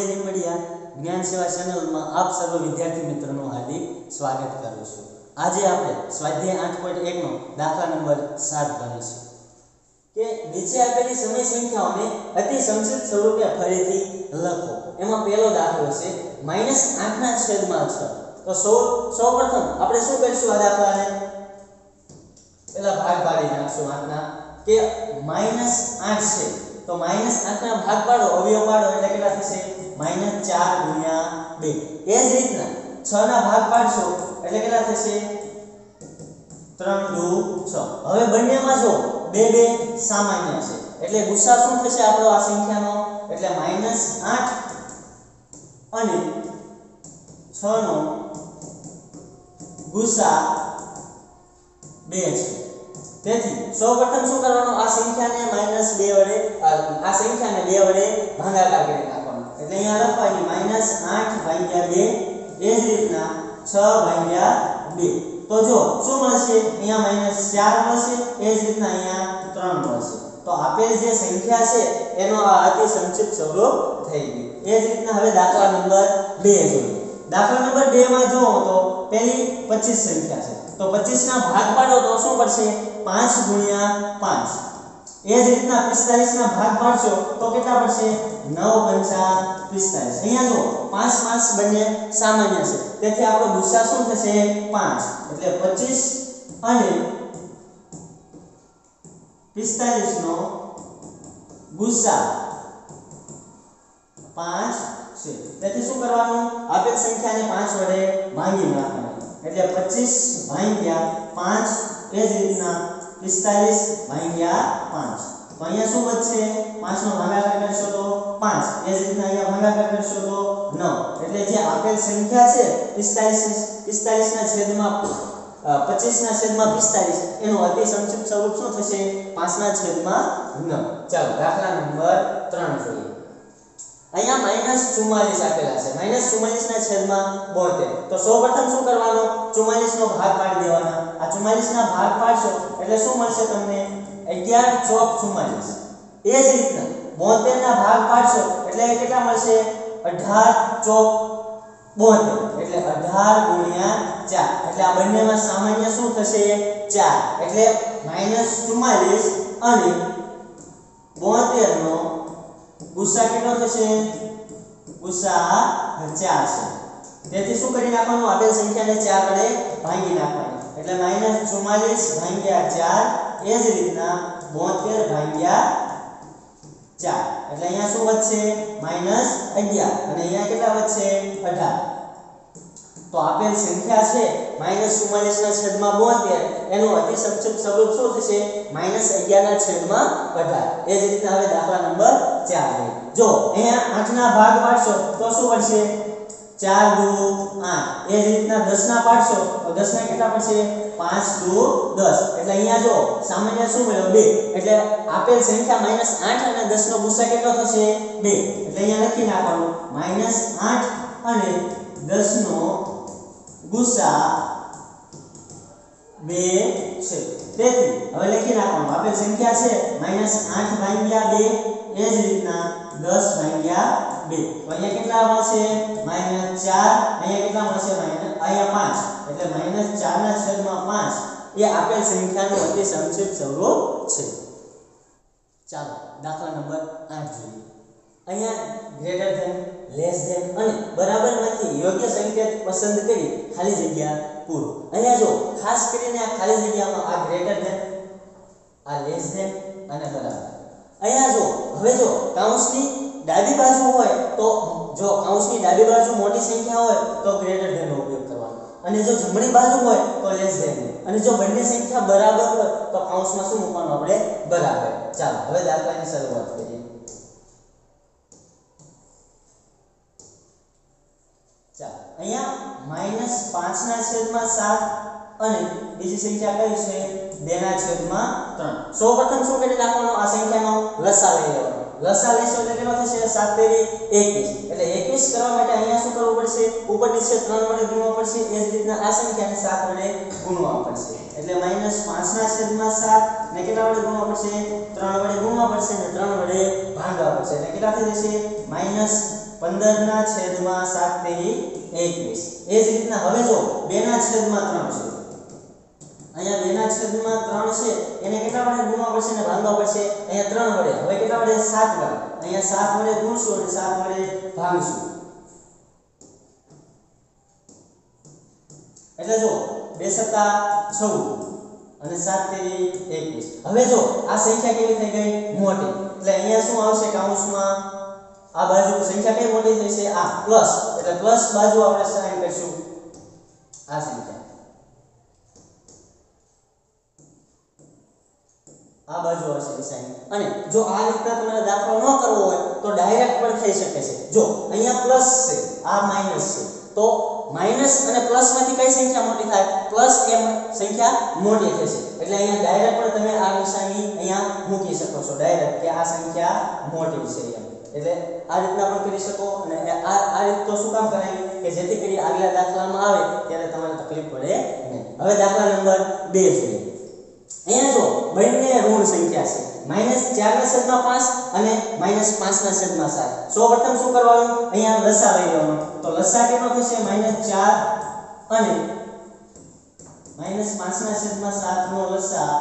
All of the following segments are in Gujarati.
જય લીંબડિયા જ્ઞાન સેવા ચેનલમાં આપ સર્વ વિદ્યાર્થી મિત્રોનું હાર્દિક સ્વાગત કરું છું. આજે આપણે સ્વાધ્યાય આઠ પોઈન્ટ એકનો દાખલા નંબર સાત ભણીશું. કે નીચે આપેલી સમય સંખ્યાઓને અતિ સંક્ષિપ્ત સ્વરૂપે ફરીથી લખો. એમાં પહેલો દાખલો છે માઇનસ આઠના છેદમાં છ. તો સૌ, સૌપ્રથમ આપણે શું કરીશું આ દાખલાને? પેલા ભાગ પાડી નાખશું આઠના. કે માઇનસ આઠ છે. તો માઇનસ આઠના ભાગ પાડો, અવયવ પાડો, એટલે કેટલા થશે? માઇનસ ચાર ગુણ્યા બે. એ જ રીતના છના ભાગ પાડશો, એટલે કેટલા થશે? ત્રણ દુ છ. હવે બંનેમાં જો બે બે સામાન્ય છે. એટલે ગુસ્સા શું થશે આપણો આ સંખ્યાનો? એટલે માઇનસ આઠ અને છ નો ગુસ્સા બે છે. તેથી સૌપ્રથમ શું કરવાનું? આ સંખ્યાને માઇનસ બે વડે, આ સંખ્યાને બે વડે ભાગાકાર કરી નાખવાનો. એટલે અહીંયા લખવાની માઇનસ આઠ ભાગ્યા બે એ જ રીતના છ ભાગ્યા બે. તો જો, શું મળશે? અહીંયા માઇનસ ચાર મળશે, એ જ રીતના અહીંયા ત્રણ મળશે. તો આપેલ જે સંખ્યા છે, એનો આ અતિ સંક્ષિપ્ત સ્વરૂપ થઈ ગયું. એ જ રીતના હવે દાખલા નંબર બે જોઈએ. દાખલા નંબર 2 માં જુઓ તો, પેલી 25 સંખ્યા છે. તો 25 ના ભાગ પાડો તો શું પડશે? 5 ગુણ્યા પાંચ. એ જ રીતના 45 ના ભાગ પાડશો તો કેટલા પડશે? નવ પંચા 45 અહીંયા જુઓ 5 5 બંને સામાન્ય છે. તેથી આપણો ગુસ્સા શું થશે? પાંચ. એટલે 25 અને 45 નો ગુસ્સા પાંચ છે. તેથી શું કરવાનું? આપેલ સંખ્યાને પાંચ વડે ભાંગી નાખવાની. એટલે પચીસ ભાંગ્યા પાંચ એ જ રીતના 45 ભાગ્યા 5 તો અહીંયા શું વધશે? 5 નો ભાગાકાર કરશો તો 5 એ જ રીતના અહીંયા ભાગાકાર કરશો તો 9 એટલે જે આપેલ સંખ્યા છે 45 45 ના છેદમાં પચીસના 25 ના છેદમાં 45 એનું અતિ સંક્ષિપ્ત સ્વરૂપ શું થશે? 5 ના છેદમાં 9 ચાલો, દાખલા નંબર 3 જોઈએ. અહીંયા માઇનસ 44 આપેલા છે. માઇનસ 44 ના છેદમાં 72 તો સૌપ્રથમ શું કરવાનો? 44 નો ભાગ પાડી દેવાનો. આ 44 ના ભાગ પાડશો એટલે શું મળશે તમને? 11 ચોક 44 એ જ રીતના 72 ના ભાગ પાડશો એટલે કેટલા મળશે? 18 ચોક 72 એટલે 18 ગુણ્યા 4 એટલે આ બંનેમાં સામાન્ય શું થશે? 4 એટલે માઇનસ 44 અને 72 નો ગુસ્સા કેટલો થશે? ગુસ્સા 4 છે. તેથી શું કરી નાખવાનું? આપેલ સંખ્યાને 4 વડે ભાગી નાખવાની. એટલે -44 ભાગ્યા 4 એ જ રીતના 72 ભાગ્યા 4 એટલે અહીંયા શું વધશે? -11 અને અહીંયા કેટલા વધશે? 18 તો આપેલ સંખ્યા છે -44 ના છેદમાં 72 એનું અતિ સંક્ષિપ્ત સ્વરૂપ શું થશે? -11 ના છેદમાં 18 એ જ રીતના હવે દાખલા નંબર 4 લઈએ જો, અહીંયા 8 ના ભાગ પાડશો તો શું પડશે ચાર દુ આઠ. એ જ રીતના 10 ના પાડશો તો 10 ના કેટલા પડશે? પાંચ દુ દસ. એટલે અહીંયા જો સામાન્ય શું મળ્યો? બે. એટલે આપેલ સંખ્યા -8 અને 10 નો ગુસ્સા કેટલો થશે? બે. એટલે અહીંયા લખી નાખવાનું. -8 અને 10 નો ગુસ્સા બે છે. તેથી, હવે લખી નાખવાનું આપેલ સંખ્યા છે -8 ભાગ્યા 2 એ જ રીતના 10 ભાગ્યા 2 તો અહીંયા કેટલા મળશે? -4 અહીંયા કેટલા મળશે? અહીંયા 5 એટલે -4 ના છેદમાં 5 એ આપેલ સંખ્યાનું અતિ સંક્ષિપ્ત સ્વરૂપ છે. ચાલો, દાખલા નંબર 8 જોઈએ. અહીંયા ગ્રેટર ધેન લેસ ધેન અને બરાબરમાંથી યોગ્ય સંકેત પસંદ કરી ખાલી જગ્યા પૂરો. અહીંયા જો ખાસ કરીને આ ખાલી જગ્યામાં આ ગ્રેટર ધેન આ લેસ ધેન અને બરાબર. અહીંયા જો, હવે જો કૌંસની ડાબી બાજુ હોય તો જો કૌંસની ડાબી બાજુ મોટી સંખ્યા હોય તો ગ્રેટર ધેન નો ઉપયોગ કરવાનો. અને જો જમણી બાજુ હોય તો લેસ ધેન અને જો બંને સંખ્યા બરાબર હોય તો કૌંસમાં શું મૂકવાનું? આપણે બરાબર. ચાલો, હવે દાખલાની શરૂઆત કરીએ. અહીંયા માઇનસ પાંચના છેદમાં સાત અને બીજી સંખ્યા કઈ છે? બેના છેદમાં ત્રણ. સૌપ્રથમ શું કરી નાખવાનું? આ સંખ્યાનો લસા લઈ લેવાનો. લસા લેશો એટલે કેટલો થશે સાત તેરી એકવીસ. એટલે એકવીસ કરવા માટે અહીંયા શું કરવું પડશે? ઉપર છે ત્રણ વડે ગુણવા પડશે. એ જ રીતના આ સંખ્યાને સાત વડે ગુણવા પડશે. એટલે માઇનસ પાંચના છેદમાં સાત ને કેટલા વડે ગુણવા પડશે? ત્રણ વડે ગુણવા પડશે ને ત્રણ વડે ભાગવા પડશે. એટલે કેટલા થઈ જશે માઇનસ પંદર ના છેદમાં સાત તેરી એકવીસ. એ જ રીતના હવે જો બેના છેદમાં ત્રણ છે. અહીંયા બેના છેદમાં ત્રણ છે, એને કેટલા વડે ગુણવા પડશે ને ભાંગવા પડશે? અહીંયા ત્રણ વડે. હવે કેટલા વડે? સાત વડે. અહીંયા સાત વડે ગુણશું અને સાત વડે ભાંગશું. એટલે જો બે સત્તા ચૌદ અને સાત તેરી એકવીસ. હવે જો આ સંખ્યા કેવી થઈ ગઈ? મોટી. એટલે અહીંયા શું આવશે? કાઉન્સમાં આ બાજુ સંખ્યા કઈ મોટી થશે આ પ્લસ એટલે પ્લસ બાજુ આપણે સાઇન કરીશું. આ સંખ્યા. આ બાજુ આવશે નિશાની અને જો આ રીતના તમારે દાખલો ન કરવો હોય, તો ડાયરેક્ટ પણ થઈ શકે છે. જો અહીંયા પ્લસ છે, આ માઇનસ છે, તો માઇનસ અને પ્લસમાંથી કઈ સંખ્યા મોટી થાય? પ્લસ એમ સંખ્યા મોટી થશે. એટલે અહીંયા ડાયરેક્ટ પણ તમે આ નિશાની અહીંયા મૂકી શકો છો. ડાયરેક્ટ કે આ સંખ્યા મોટી છે એમ. એટલે આ રીતના પણ કરી શકો અને આ આ રીત તો શું કામ કરાય? કે જેથી કરી આગલા દાખલામાં આવે ત્યારે તમારે તકલીફ પડે નહીં. હવે દાખલા નંબર 2 જોઈએ અહીંયા જો બંને ઋણ સંખ્યા છે. માઇનસ ચાર ના છેદમાં પાંચ અને માઇનસ પાંચ ના છેદમાં સાત. સૌ પ્રથમ શું કરવાનું? અહીંયા લસા લઈ લેવાનો. તો લસા કેટલો થશે? માઇનસ ચાર અને માઇનસ પાંચ ના છેદમાં સાત નો લસા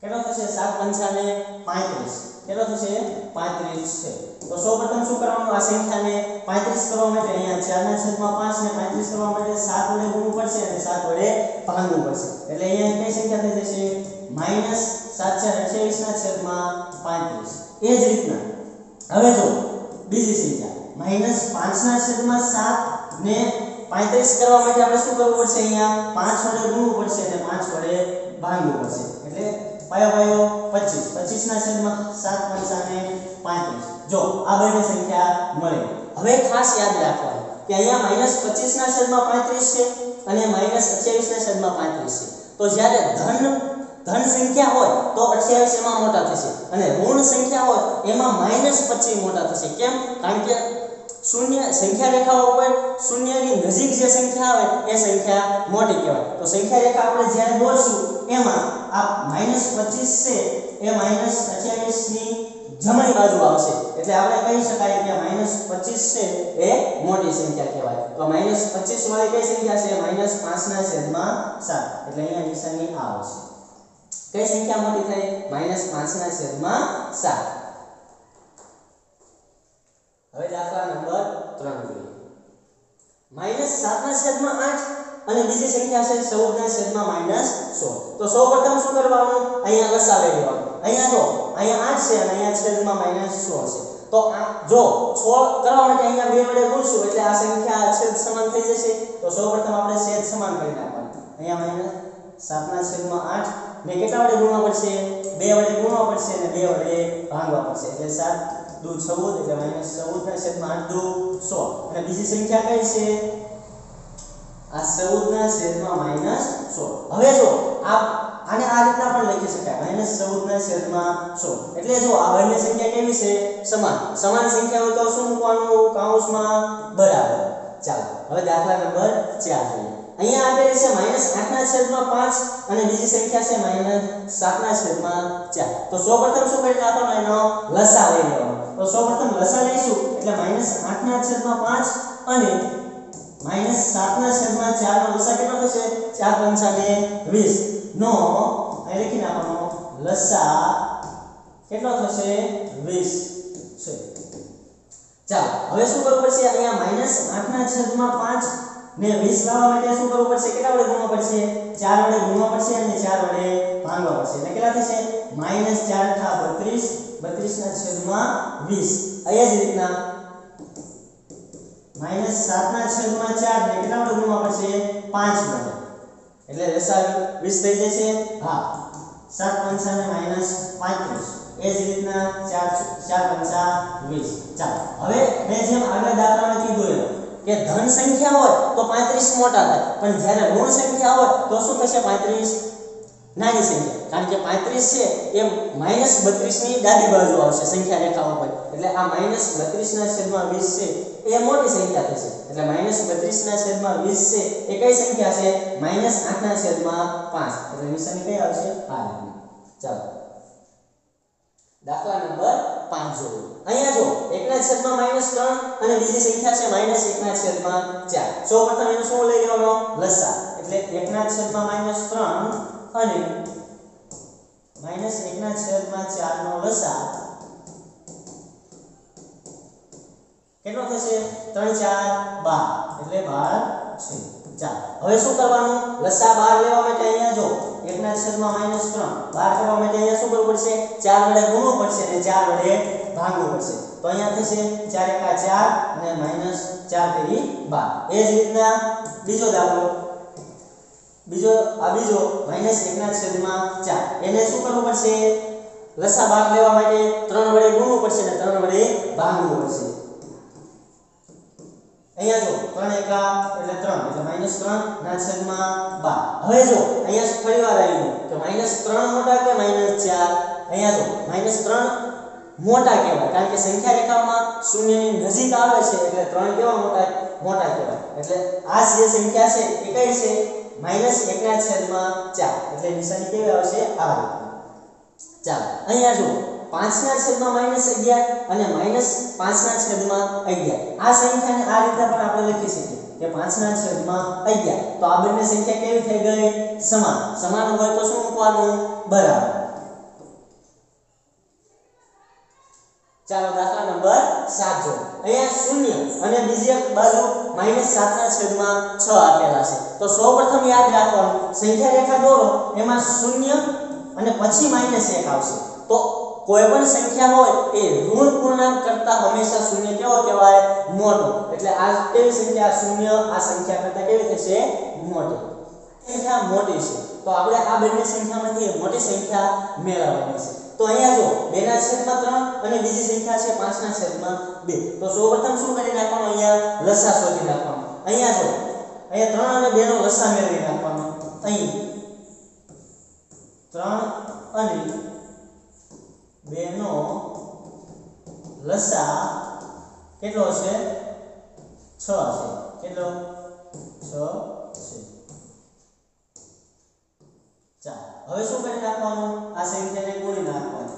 કેટલો થશે? સાત પંચાને પાંત્રીસ. કેટલો થશે? પાંત્રીસ છે. તો સૌપ્રથમ શું કરવાનું? આ સંખ્યાને પાંત્રીસ કરવા માટે અહીંયા 4 ના છેદમાં પાંચ ને પાંત્રીસ કરવા માટે સાત વડે ગુણવું પડશે અને સાત વડે ભાગવું પડશે. એટલે અહીંયા કઈ સંખ્યા થઈ જશે? સાત ચાર અઠ્યાવીસ ના છેદમાં પાંત્રીસ. એ જ રીતના. હવે જો, બીજી સંખ્યા. માઇનસ પાંચ ના છેદમાં સાત ને પાંત્રીસ કરવા માટે આપણે શું કરવું પડશે અહીંયા? પાંચ વડે ગુણવું પડશે અને પાંચ વડે ભાગવું પડશે. એટલે પાયો કયો પચીસ. પચીસના છેદમાં સાત પંચાને પાંત્રીસ. જો આ બંને સંખ્યા મળે. હવે ખાસ યાદ રાખવાનું કે અહીંયા માઇનસ પચીસ ના છેદમાં પાંત્રીસ છે અને માઇનસ અઠ્યાવીસ ના છેદમાં પાંત્રીસ છે. તો જ્યારે ધન ધન સંખ્યા હોય તો અઠ્યાવીસ એમાં મોટા થશે અને ઋણ સંખ્યા હોય એમાં માઇનસ પચીસ મોટા થશે. કેમ? કારણ કે શૂન્ય સંખ્યા રેખા ઉપર શૂન્યની નજીક જે સંખ્યા આવે એ સંખ્યા મોટી કહેવાય. તો સંખ્યા રેખા આપણે જ્યારે દોરશું એમાં આ માઇનસ પચીસ છે, એ માઇનસ અઠ્યાવીસની જમણી બાજુ આવશે. એટલે આપણે કહી શકાય કે માઇનસ પચીસ છે, એ મોટી સંખ્યા કહેવાય. તો માઇનસ પચીસ વાળી કઈ સંખ્યા છે? -5 ના છેદમાં સાત. એટલે અહીંયા નિશાની આ આવશે. કઈ સંખ્યા મોટી થઈ? માઇનસ પાંચના છેદમાં સાત. હવે દાખલા નંબર ત્રણ જોઈએ. માઇનસ સાતના છેદમાં આઠ. અને બીજી સંખ્યા છે ચૌદના છેદમાં માઇનસ સોળ. તો સૌ પ્રથમ શું કરવાનું? અહીંયા લસાવી લેવાનું. અહીંયા જો, અહીંયા આઠ છે અને અહીંયા છેદમાં માઇનસ સોળ છે. તો આ જો સોળ કરવા માટે અહીંયા બે વડે ગુણશું, એટલે આ સંખ્યા છેદ સમાન થઈ જશે. તો સૌ પ્રથમ આપણે છેદ સમાન કરી નાખવાનું. અહીંયા માઇનસ સાતના છેદમાં આઠ. ને કેટલા વડે ગુણવા પડશે? બે વડે ગુણવા પડશે અને બે વડે ભાંગવા પડશે. એટલે સાત દુ ચૌદ, એટલે માઇનસ ચૌદ ના છેદમાં આઠ દુ સો અને બીજી સંખ્યા કઈ છે? આ ચૌદ ના છેદમાં માઇનસ સોળ. હવે જો આ આને આ રીતના પણ લખી શકાય. માઇનસ ચૌદ ના છેદમાં સોળ. એટલે જો આ બંને સંખ્યા કેવી છે? સમાન. સમાન સંખ્યા હોય તો શું મૂકવાનું? કૌંસમાં બરાબર. ચાલો. હવે દાખલા નંબર ચાર જોઈએ. અહીંયા આપેલી છે માઇનસ આઠના છેદમાં પાંચ અને બીજી સંખ્યા છે માઇનસ સાતના છેદમાં ચાર. તો સૌપ્રથમ શું કરી નાખવાનો એનો લસા લઈ લેવાનો. તો સૌપ્રથમ લસા લઈશું. એટલે માઇનસ આઠના છેદમાં પાંચ અને માઇનસ સાતના છેદમાં ચાર નો લસા કેટલો થશે? ચાર પંચાને વીસ. નો, અહીં લખી નાખવાનો લસા કેટલો થશે? વીસ. છે. ચાલો, હવે શું કરવું પડશે? અહીંયા માઇનસ આઠના છેદમાં પાંચ ને વીસ લાવવા માટે શું કરવું પડશે? કેટલા વડે ગુણવા પડશે? ચાર વડે ગુણવા પડશે અને ચાર વડે ભાંગવા પડશે. એટલે કેટલા થશે? -4 થા 32 32 ના છેદમાં વીસ. અહીંયા જ રીતના -7 ના છેદમાં ચાર ને કેટલા વડે ગુણવા પડશે પાંચ વડે. એટલે લસાઅ વીસ થઈ જશે હા. સાત પંચા ને -35 એ જ રીતના 4 4 પંચા વીસ. ચાલો. હવે મેં જેમ આગળ દાખલામાં કીધું એમ કે ધન સંખ્યા હોય તો 35 મોટા થાય. પણ જ્યારે ઋણ સંખ્યા હોય તો શું થશે 35 નાની સંખ્યા. કારણ કે 35 છે એ -32 ની ડાબી બાજુ આવશે સંખ્યા રેખા ઉપર. એટલે આ -32 ના છેદમાં વીસ છે. એ મોટી સંખ્યા થશે એટલે -32 ના છેદમાં 20 છે, એ કઈ સંખ્યા છે? -8 ના છેદમાં 5 એટલે નિશાની કઈ આવશે? આ ચાલો. દાખલા નંબર 5 જોઈએ અહીંયા જો 1 ના છેદમાં -3 અને બીજી સંખ્યા છે -1 ના છેદમાં 4 સૌપ્રથમ એનું શું લઈ લેવાનો? લસા એટલે 1 ના છેદમાં -3 અને -1 ના છેદમાં 4 નો લસા કેટલો થશે? 3 4 12 એટલે 12 છે. ચાલ. હવે શું કરવાનું? લસા 12 લેવા માટે અહીંયા જો 1 ના છેદમાં -3 12 કરવા માટે અહીંયા શું કરવું પડશે? 4 વડે ગુણવું પડશે અને 4 વડે ભાગવું પડશે. તો અહીંયા થશે 4 એકા 4 અને -4 3 12 એ જ રીતના બીજો દાખલો. બીજો, આ બીજો -1 ના છેદમાં 4 એને શું કરવું પડશે? લસા 12 લેવા માટે 3 વડે ગુણવું પડશે અને 3 વડે ભાગવું પડશે. અહીંયા જો 3 એકા એટલે 3 એટલે -3 ના છેદમાં 12 હવે જો, અહીંયા ફરી વાર આવી ગયું? કે -3 મોટા કે -4 અહીંયા જો -3 મોટા કહેવાય. કારણ કે સંખ્યા રેખામાં શૂન્યની નજીક આવે છે, એટલે 3 કેવા મોટા? મોટા કહેવાય. એટલે આ જે સંખ્યા છે, એ કઈ છે? -1 ના છેદમાં 4 એટલે નિશાની કેવી આવશે? આ રીતે. ચાલો, અહીંયા જો. 5 ના છેદમાં -11 અને -5 પાંચના છેદમાં 11 આ સંખ્યાને આ રીતે પણ આપણે લખી શકીએ કે 5 ના છેદમાં 11 તો આ બંને સંખ્યા કેવી થઈ ગઈ? સમાન. સમાન હોય તો શું મૂકવાનું? બરાબર. ચાલો દાખલા નંબર સાત જો અહીંયા શૂન્ય અને બીજી એક બાજુ -7 ના છેદમાં છ આપેલા છે. તો સૌપ્રથમ યાદ રાખવાનું. સંખ્યા રેખા દોરો. એમાં શૂન્ય અને પછી માઇનસ એક આવશે. તો કોઈ પણ સંખ્યા હોય એ ઋણ પૂર્ણાંક કરતા હંમેશા શૂન્ય કેવો કહેવાય? મોટો. એટલે આ કેવી સંખ્યા? શૂન્ય. આ સંખ્યા કરતા કેવી થશે? મોટી. સંખ્યા મોટી છે. તો આપણે આ બંને સંખ્યામાંથી મોટી સંખ્યા મેળવવાની છે. તો અહીંયા જો 2 ના છેદમાં 3 અને બીજી સંખ્યા છે 5 ના છેદમાં 2 તો સૌપ્રથમ શું કરી નાખવાનું? અહીંયા લસા શોધી નાખવાનો. અહીંયા જો અહીંયા 3 અને 2 નો લસા મેળવી નાખવાનો. અહીં. 3 અને બેનો લસા કેટલો છે છ છે કેટલો? છ છે. ચાલો, હવે શું કરી નાખવાનું? આ સંખ્યાને ગુણી નાખવાનું.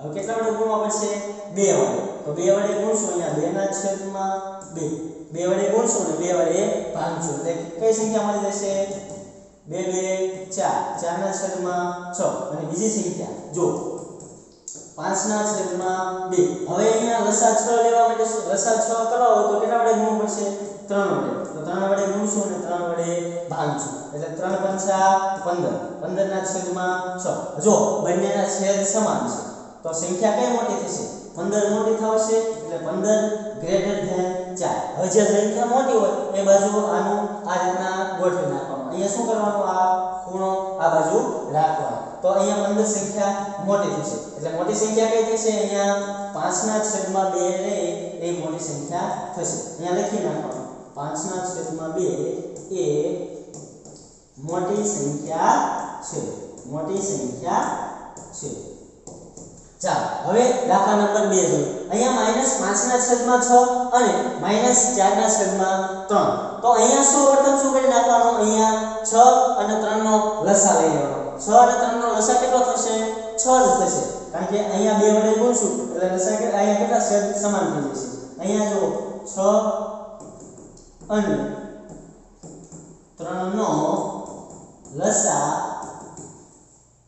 હવે કેટલા વડે ગુણવા પડશે બે વડે. તો બે વડે ગુણશું અહીંયા બે ના છેદમાં 2 2 વડે ગુણશું ને બે વડે ભાગશું. એટલે કઈ સંખ્યા મળી જશે? 2 2 4 4 ના છેદમાં છ. અને બીજી સંખ્યા, જો 5 ના છેદમાં બે. હવે અહીંયા લસા છ લેવા માટે લસા છ કરવા હોય તો કેટલા વડે ગુણવું પડશે 3 વડે. તો 3 વડે ગુણશું અને 3 વડે ભાગશું એટલે 3 પંચા 15 15 ના છેદમાં 6 જો બંનેના છેદ સમાન છે, તો સંખ્યા કઈ મોટી થશે? 15 મોટી થશે એટલે 15 ગ્રેટર ધેન 4 હવે જે સંખ્યા મોટી હોય, એ બાજુ આનું આ રીતના ગોઠવી નાખવાનું. અહીંયા શું કરવાનું? આ ખૂણો આ બાજુ રાખવાનો. તો અહીંયા 15 સંખ્યા મોટી થશે એટલે મોટી સંખ્યા કઈ થશે અહીંયા 5 ના છેદમાં 2 રે એ મોટી સંખ્યા થશે અહીંયા લખી નાખવાનું 5 ના છેદમાં 2 એ મોટી સંખ્યા છે મોટી સંખ્યા છે ચાલો હવે દાખલા નંબર 2 જોઈએ અહીંયા -5 ના છેદમાં 6 અને -4 ના છેદમાં 3 તો અહીંયા શું પ્રથમ શું કરી નાખવાનું અહીંયા 6 અને 3 નો લસા લઈ લેવાનો। 6 અને ત્રણનો લસા કેટલો થશે? 6 જ થશે. કારણ કે અહીંયા બે વડે ગુણશું. એટલે લસા કે અહીંયા કેટલા છેદ સમાન થઈ જશે. અહીંયા જો 6 અને 3 નો લસા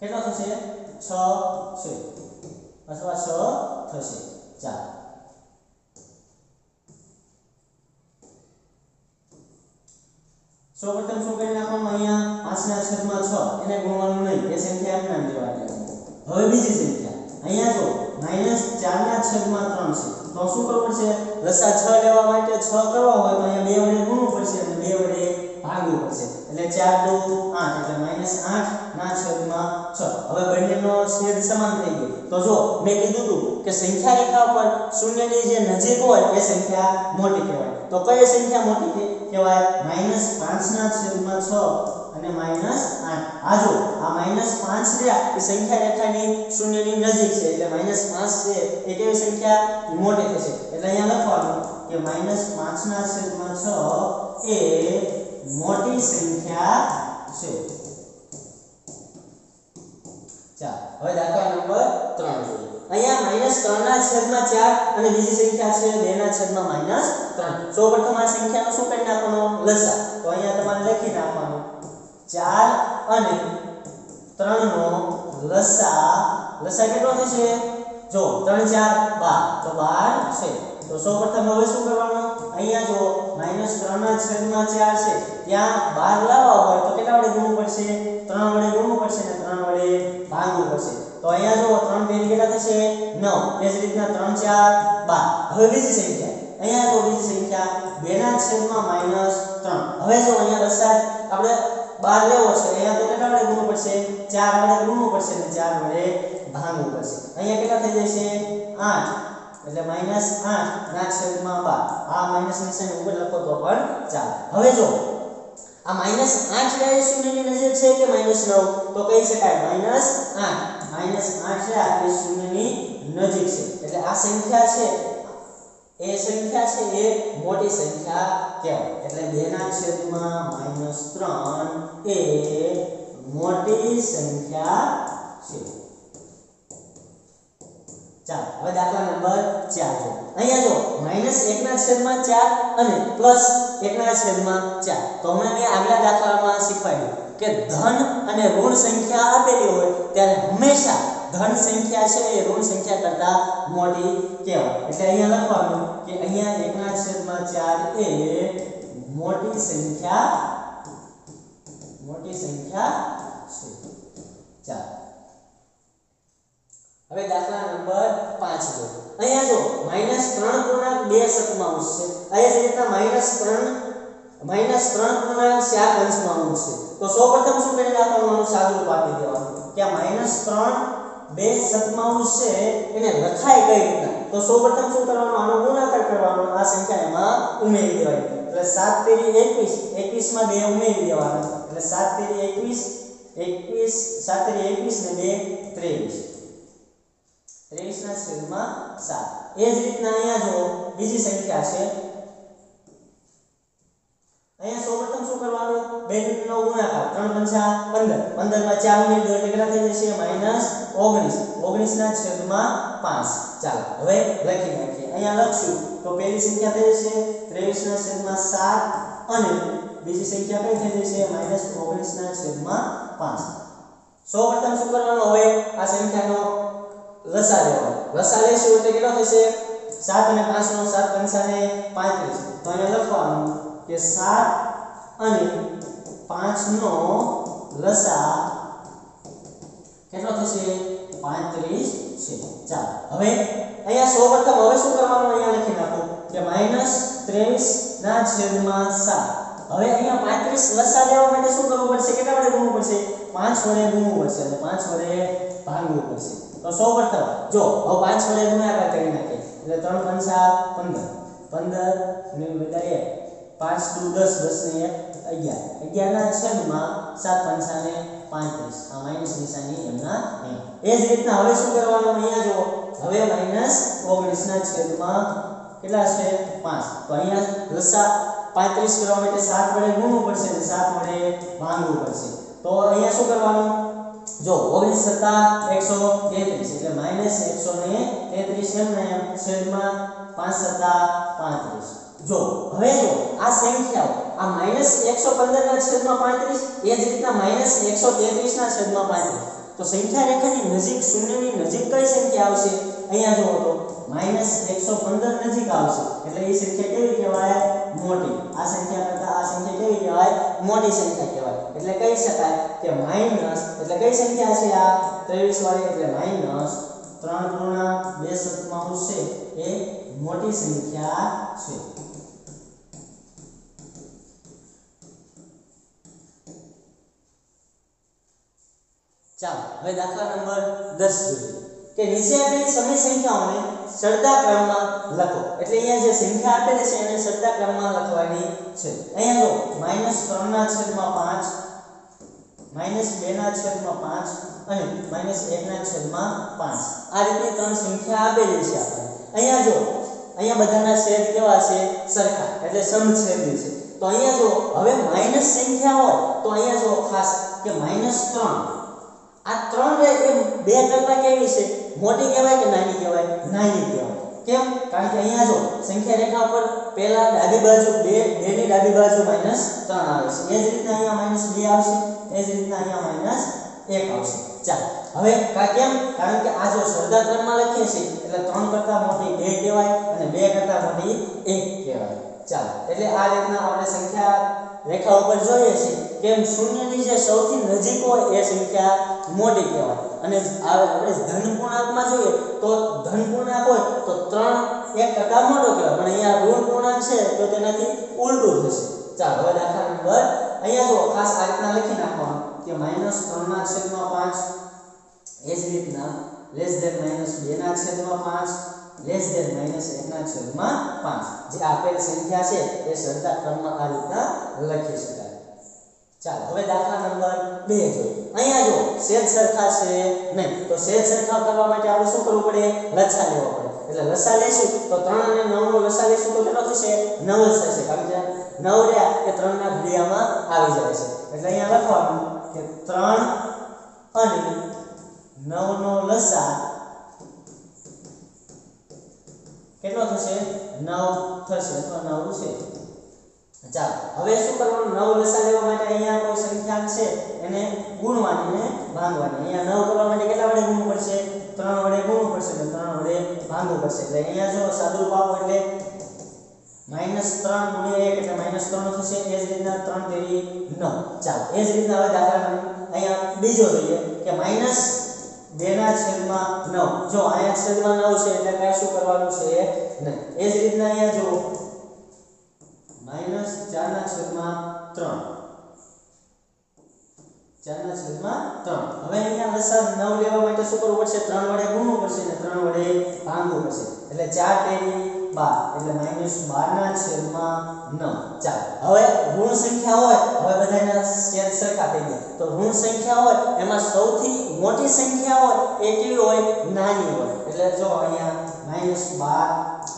કેટલો થશે? 6 છે. અથવા 6 થશે. ચાલો. સૌપ્રથમ શું કરી નાખવાનું અહીંયા 5 ના છેદમાં 6 એને ગુણવાનું નહીં એ સંખ્યા આપણા લેવા દેવાની હવે બીજી સંખ્યા. અહીંયા જો -4 ના છેદમાં 3 છે. તો શું કરવું પડશે? લસા 6 લેવા માટે 6 કરવા હોય તો અહીંયા 2 વડે ગુણવું પડશે અને 2 વડે ભાગવું પડશે. એટલે 4 2 8 એટલે -8 ના છેદમાં 6 હવે બંનેનો છેદ સમાન થઈ ગયો. તો જો મેં કીધું હતું કે સંખ્યા રેખા ઉપર શૂન્યની જે નજીક હોય એ સંખ્યા મોટી કહેવાય. તો કઈ સંખ્યા મોટી છે? કહેવાય? -5 પાંચના છેદમાં છ અને -8 આ જો, આ -5 રહ્યા એ સંખ્યા રેખાની શૂન્યની નજીક છે, એટલે -5 છે, એ કેવી સંખ્યા? મોટી થશે. એટલે અહીંયા લખવાનું કે -5 પાંચના છેદમાં છ એ મોટી સંખ્યા છે. ચાલો, હવે દાખલા નંબર ત્રણ જોઈએ. અહીંયા માઇનસ ત્રણના છેદમાં ચાર અને બીજી સંખ્યા છે બેના છેદમાં માઇનસ ત્રણ. સૌપ્રથમ આ સંખ્યાનો શું કરી નાખવાનો? લસા તો અહીંયા તમારે લખી નાખવાનું. ચાર અને ત્રણનો લસા લસા કેટલો થશે? જો, ત્રણ, ચાર, બાર. તો બાર છે. તો સૌપ્રથમ હવે શું કરવાનું? અહીંયા જો માઇનસ ત્રણના છેદમાં ચાર છે, ત્યાં બાર લાવવા હોય તો કેટલા વડે ગુણવું પડશે? ત્રણ વડે ગુણવું પડશે ને ત્રણ વડે ભાગવું પડશે. તો અહીંયા જો ત્રણ બે કેટલા થશે? 9 એ જ રીતના ત્રણ, ચાર, બાર. હવે બીજી સંખ્યા. અહીંયા તો બીજી સંખ્યા. બેના છેદમાં માઇનસ ત્રણ. હવે જો અહીંયા રસ્તા આપણે 12 લેવો છે. અહીંયા તો કેટલા વડે ગુણવું પડશે? ચાર વડે ગુણવું પડશે ને ચાર વડે ભાગવું પડશે. અહીંયા કેટલા થઈ જશે? આઠ. એટલે માઇનસ આઠ ના છેદમાં 12 આ માઇનસ નિશાની ઉપર લખો તો પણ ચાલે. હવે જો આ આઠ છે એ શૂન્યની નજીક છે કે માઇનસ નવ? તો કહી શકાય માઇનસ આઠ. માઇનસ આઠ છે, આ એ શૂન્યની નજીક છે. એટલે આ સંખ્યા છે, એ સંખ્યા છે, એ મોટી સંખ્યા કહેવાય. એટલે બેના છેદમાં માઇનસ ત્રણ એ મોટી સંખ્યા છે. ચાલો, હવે દાખલા નંબર 4 જો અહીંયા જો, માઇનસ 1 ના છેદમાં 4 અને પ્લસ 1 ના છેદમાં 4 તો હમણાં મેં આગલા દાખલામાં શીખવાડ્યું. કે ધન અને ઋણ સંખ્યા આપેલી હોય, ત્યારે હંમેશા ધન સંખ્યા છે એ ઋણ સંખ્યા કરતા મોટી કહેવાય. એટલે અહીંયા લખવાનું કે અહીંયા 1 ના છેદમાં ચાર એ મોટી સંખ્યા મોટી સંખ્યા છે. ચાર હવે દાખલા નંબર 5 જો અહીંયા જો માઇનસ ત્રણ પૂર્ણાંક બે સતમાઉસ છે અહીંયા જ રીતના માઇનસ ત્રણ માઇનસ ત્રણ પૂર્ણાંક ચાર પંચમાંશ છે. તો સૌપ્રથમ શું કરી નાખવાનું આનું સાદુરૂપ આપી દેવાનું? કે માઇનસ ત્રણ બે સતમાઉસ છે, એને લખાય કઈ રીતના? તો સૌપ્રથમ શું કરવાનું? આનો ગુણાકાર કરવાનો. આ સંખ્યા એમાં ઉમેરી દેવાની. એટલે સાત તેરી 21 21 માં બે ઉમેરી દેવાના. એટલે સાત તેરી 21 21 7 તેરી 21 ને 2 23 ત્રેવીસ. ના છેદમાં સાત. એ જ રીતના અહીંયા જો બીજી સંખ્યા છે અહીંયા સૌપ્રથમ શું કરવાનું? બે નો ગુણાકાર ત્રણ પંચા પંદર. પંદરમાં ચાર ઉમેરી દો એટલે કેટલા થઈ જશે? માઇનસ ઓગણીસ. ઓગણીસ ના છેદમાં પાંચ. ચાલો, હવે લખી નાખીએ. અહીંયા લખશું. તો પહેલી સંખ્યા થઈ જશે ત્રેવીસ ના છેદમાં સાત અને બીજી સંખ્યા કઈ થઈ જશે? માઇનસ ઓગણીસ ના છેદમાં પાંચ. સૌપ્રથમ શું કરવાનું હવે આ સંખ્યાનો લસા લેવાનો. લસા લેશું એટલે કેટલો થશે? 7 અને 5 નો 7 પંચાને 35 તો અહીંયા લખવાનું કે 7 અને 5 નો લસા કેટલો થશે 35 છે ચાલો હવે અહીંયા સૌપ્રથમ હવે શું કરવાનું અહીંયા લખી નાખો કે -23 ના છેદમાં 7 હવે અહીંયા 35 લસા લેવા માટે શું કરવું પડશે કેટલા વડે ગુણવું પડશે 5 વડે ગુણવું પડશે અને 5 વડે ભાગવું પડશે તો સૌપ્રથમ જો હવે પાંચ વડે ગુણાકાર કરી નાખીએ એટલે ત્રણ, પંચા પંદર। પંદર ને બધા એક। પાંચ દુ દસ દસ ને એક અગિયાર અગિયારના છેદમાં સાત પંચા ને પાંત્રીસ આ માઇનસ નિશાની એમના એમ એ જ રીતના હવે શું કરવાનું અહીંયા જો હવે માઇનસ ઓગણીસના છેદમાં કેટલા છે પાંચ તો અહીંયા લસા પાંત્રીસ કરવા માટે સાત વડે ગુણવું પડશે અને સાત વડે ભાંગવું પડશે તો અહીંયા શું કરવાનું જો 19 સત્તા 133 એટલે માઇનસ 133 એમ ને એમ છેદમાં 5 સત્તા 35 જો, હવે જો, આ સંખ્યાઓ, આ માઇનસ 115 ના છેદમાં 35 એ જ રીતના માઇનસ 133 ના છેદમાં 35 તો સંખ્યા રેખાની નજીક શૂન્યની નજીક કઈ સંખ્યા આવશે? અહીંયા જો તો માઇનસ 115 નજીક આવશે. એટલે એ સંખ્યા કેવી કહેવાય? મોટી. આ સંખ્યા કરતા આ સંખ્યા કેવી કહેવાય? મોટી સંખ્યા કહેવાય. એટલે કહી શકાય કે માઇનસ એટલે કઈ સંખ્યા છે આ? 23 વાળી, એટલે માઇનસ 3 પૂર્ણાંક 2 સતમાઉસ છે એ મોટી સંખ્યા છે. ચાલો, હવે દાખલા નંબર 10 જોઈએ. કે નીચે આપેલી સમય સંખ્યાઓને સરદા ક્રમમાં લખો. એટલે અહીંયા જે સંખ્યા આપેલી છે એને સરદા ક્રમમાં લખવાની છે. અહીંયા જો -3 ના છેદમાં 5 -2 ના છેદમાં 5 અને -1 ના છેદમાં પાંચ. આ રીતે ત્રણ સંખ્યા આપેલી છે આપણે. અહીંયા જો, અહીંયા બધાના છેદ કેવા છે? સરખા. એટલે સમછેદી છે. તો અહીંયા જો, હવે માઇનસ સંખ્યા હોય, તો અહીંયા જો ખાસ કે -3 આ ત્રણ એ બે કરતા કેવી છે? મોટી કહેવાય કે નાની કહેવાય? નાની કહેવાય. કેમ? કારણ કે અહીંયા જો, સંખ્યા રેખા પર પહેલા ડાબી બાજુ બે બે ની ડાબી બાજુ માઇનસ ત્રણ આવે છે. એ જ રીતના અહીંયા માઇનસ બે આવશે, એ જ રીતના અહીંયા માઇનસ એક આવશે. ચાલો. હવે કા કેમ? કારણ કે આ જો સરદાર ક્રમમાં લખીએ છીએ એટલે ત્રણ કરતા મોટી બે કહેવાય અને બે કરતા મોટી એક કહેવાય. ચાલો. એટલે આ રીતના આપણે સંખ્યા રેખા ઉપર જોઈએ છીએ કેમ? શૂન્યની જે સૌથી નજીક હોય એ સંખ્યા મોટી કહેવાય. અને આપણે ધન પૂર્ણાંકમાં જોઈએ તો ધન પૂર્ણાંક હોય તો ત્રણ એક ટકા મોટો કહેવાય. પણ અહીંયા ઋણ પૂર્ણાંક છે તો તેનાથી ઉલટું થશે. ચાલો. હવે દાખલા નંબર અહીંયા જો ખાસ આ રીતના લખી નાખવાનું. કે માઇનસ ના છેદમાં પાંચ, એ જ રીતના લેસ ધેન માઇનસ ના છેદમાં પાંચ લેસ ધેન માઇનસ ના છેદમાં પાંચ. જે આપેલ સંખ્યા છે, એ સરખા ક્રમમાં આ રીતના લખી શકાય. ચાલો, હવે દાખલા નંબર બે જોઈએ. અહીંયા જો, સેલ સરખા છે નહીં, તો સેલ સરખા કરવા માટે આપણે શું કરવું પડે? લસા લેવો પડે. એટલે લસા લેશું તો ત્રણ અને 9 નો લસા લેશું તો કેટલો થશે? નવ જ થશે. કારણ કે નવ રહ્યા એ ત્રણના ઘડિયામાં આવી જાય છે. એટલે અહીંયા લખવાનું કે ત્રણ અને નવ નો લસા કેટલો થશે? નવ થશે. અથવા નવ છે. ચાલો, હવે શું કરવાનું? નવ લસા લેવા માટે અહીંયા કોઈ સંખ્યા છે એને ગુણવાની ને ભાંગવાની. અહીંયા નવ કરવા માટે કેટલા વડે ગુણવું પડશે? ત્રણ વડે ગુણવું પડશે એટલે ત્રણ વડે ભાંગવું પડશે. એટલે અહીંયા જો સાદુરૂપ આપો એટલે માઇનસ ત્રણ ગુણ્યા એક એટલે માઇનસ ત્રણ થશે. એ જ રીતના ત્રણ તેરી 9 ચાલો, એ જ રીતના હવે દાખલા અહીંયા બીજો જોઈએ કે માઇનસ બેના છેદમાં 9 જો અહીંયા છેદમાં 9 છે એટલે કાંઈ શું કરવાનું છે? નહીં. એ જ રીતના અહીંયા જો માઇનસ ના છેદમાં ત્રણ. ચારના છેદમાં ત્રણ. હવે અહીંયા લસા નવ લેવા માટે શું કરવું પડશે? ત્રણ વડે ગુણવું પડશે ને ત્રણ વડે ભાંગવું પડશે. એટલે ચાર તેરી બાર. એટલે માઇનસ બારના છેદમાં નવ. ચાલો. હવે ઋણ સંખ્યા હોય, હવે બધાના શેર સરખા થઈ ગયા તો ઋણ સંખ્યા હોય, એમાં સૌથી મોટી સંખ્યા હોય, એ કેવી હોય? નાની હોય. એટલે જો અહીંયા માઇનસ બાર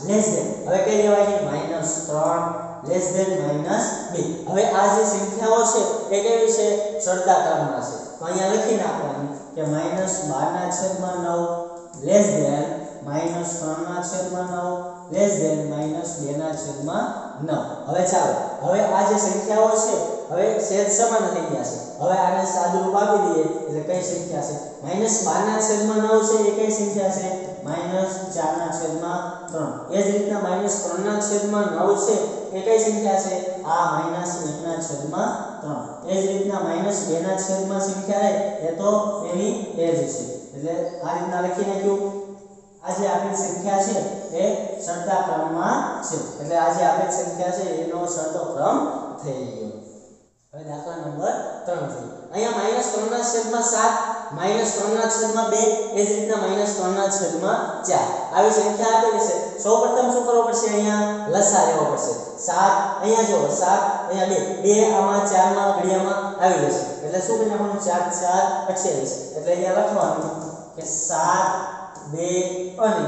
લેસ દેન હવે કઈ લેવાની? માઇનસ ત્રણ લેસ દેન માઇનસ બે. હવે આ જે સંખ્યાઓ છે, એ કેવી છે? ચડતા ક્રમમાં છે. તો અહીંયા લખી નાખવાની કે માઇનસ બારના છેદમાં નવ લેસ ધેન માઇનસ ત્રણના છેદમાં નવ લેસ ધેન માઇનસ બેના છેદમાં નવ. હવે ચાલો, હવે આ જે સંખ્યાઓ છે, હવે છેદ સમાન થઈ ગયા છે. હવે આને સાદુરૂપ આપી દઈએ, એટલે કઈ સંખ્યા છે? માઇનસ બારના છેદમાં નવ છે, એ કઈ સંખ્યા છે? માઇનસ ચારના છેદમાં ત્રણ. એ જ રીતના માઇનસ ત્રણના છેદમાં નવ છે, એ કઈ સંખ્યા છે? આ માઇનસ એકના છેદમાં ત્રણ. એ જ રીતના માઇનસ બેના છેદમાં સંખ્યા રહે એ તો એની એ જ છે. એટલે આ રીતના લખી નાખ્યું. આ જે આપેલ સંખ્યા છે એ સરતા ક્રમમાં છે. એટલે આ જે આપેલ સંખ્યા છે એનો સરખો ક્રમ થઈ ગયો. હવે દાખલા નંબર ત્રણ જોઈએ. અહીંયા માઇનસ ના છેદમાં સાત, માઇનસ ના છેદમાં બે, એ જ રીતના માઇનસ ના છેદમાં 4 આવી સંખ્યા આપેલી છે. સૌપ્રથમ શું કરવું પડશે અહીંયા? લસા લેવો પડશે. સાત, અહીંયા જો સાત, અહીંયા બે. બે આમાં, ચારમાં ઘડિયામાં આવી જશે. એટલે શું નાખવાનું ચાર ચાર અઠ્યાવીસ. એટલે અહીંયા લખવાનું કે સાત બે અને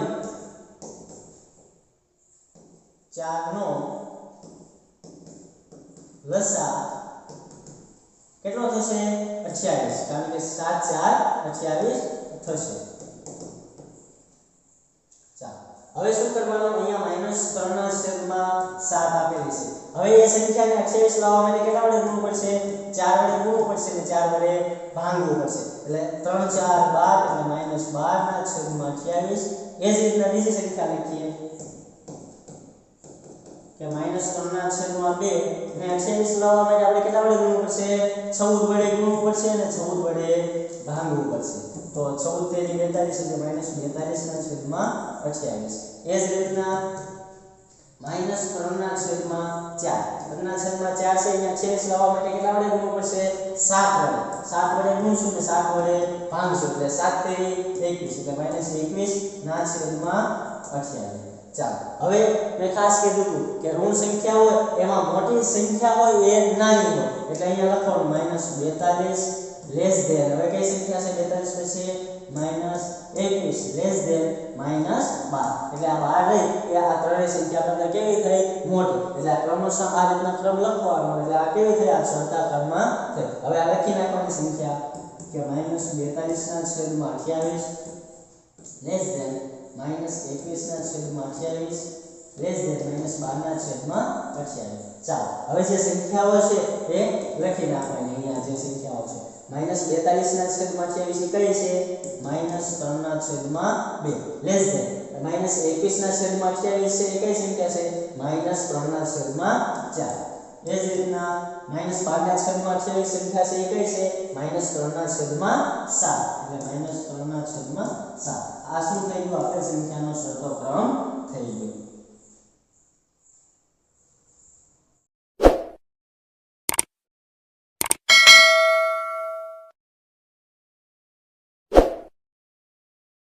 ચારનો લસા કેટલો થશે? 28 કારણ કે 7 4 28 થશે. હવે શું કરવાનું? અહીંયા 3 ના છેદમાં 7 આપેલી છે. હવે એ સંખ્યાને 28 લાવવા માટે કેટલા વડે ગુણવું પડશે? 4 વડે ગુણવું પડશે ને 4 વડે ભાંગવું પડશે એટલે 3 4 12 એટલે માઇનસ 12 ના છેદમાં 28 એ જ રીતના બીજી સંખ્યા લખીએ. કે માઇનસ ત્રણના છેદમાં બે ને અઠ્યાવીસ લાવવા માટે આપણે કેટલા વડે ગુણવું પડશે? ચૌદ વડે ગુણવું પડશે અને ચૌદ વડે ભાંગવું પડશે તો ચૌદ તેરી બેતાલીસ એટલે માઇનસ બેતાલીસના છેદમાં અઠ્યાવીસ. એ જ રીતના માઇનસ ત્રણના છેદમાં ચાર. ત્રણના છેદમાં ચાર છે, અહીંયા છેદ લાવવા માટે કેટલા વડે ગુણવું પડશે? સાત વડે. સાત વડે ગુણશું ને સાત વડે ભાંગશું એટલે સાત તેરી એકવીસ. એટલે માઇનસ એકવીસ ના છેદમાં અઠ્યાવીસ. ચાલો. હવે મેં ખાસ કીધું હતું કે ઋણ સંખ્યા હોય, એમાં મોટી સંખ્યા હોય એ નાની હોય. એટલે અહીંયા લખવાનું માઇનસ બેતાલીસ લેસ ધેન હવે કઈ સંખ્યા છે? બેતાલીસ પછી માઇનસ એકવીસ લેસ ધેન માઇનસ બાર. એટલે આ બાર રહી. એ આ ત્રણેય સંખ્યા કરતાં કેવી થઈ? મોટી. એટલે આ ક્રમશઃ આ રીતના ક્રમ લખવાનો. એટલે આ કેવી થઈ? આ સરખા ક્રમમાં થઈ. હવે આ લખી નાખવાની સંખ્યા. કે માઇનસ બેતાલીસ છેદમાં અઠ્યાવીસ લેસ ધેન માઇનસ એકવીસના છેદમાં અઠ્યાવીસ લેસ ધેન માઇનસ બારના છેદમાં અઠ્યાવીસ. ચાલો. હવે જે સંખ્યાઓ છે એ લખી નાખવાની. અહીંયા જે સંખ્યાઓ છે. માઇનસ બેતાલીસના છેદમાં એ કઈ છે? માઇનસ ત્રણના છેદમાં બે. લેસ ધેન માઇનસ એકવીસના છેદમાં અઠ્યાવીસ છે એ કઈ સંખ્યા છે? માઇનસ ત્રણના છેદમાં ચાર. એ જ રીતના માઇનસ બારના છેદમાં અઠ્યાવીસ સંખ્યા છે, એ કઈ છે? માઇનસ ત્રણના છેદમાં સાત. એટલે માઇનસ ત્રણના છેદમાં સાત. આ શું થઈ ગયું? આપણે સંખ્યાનો સરખો ક્રમ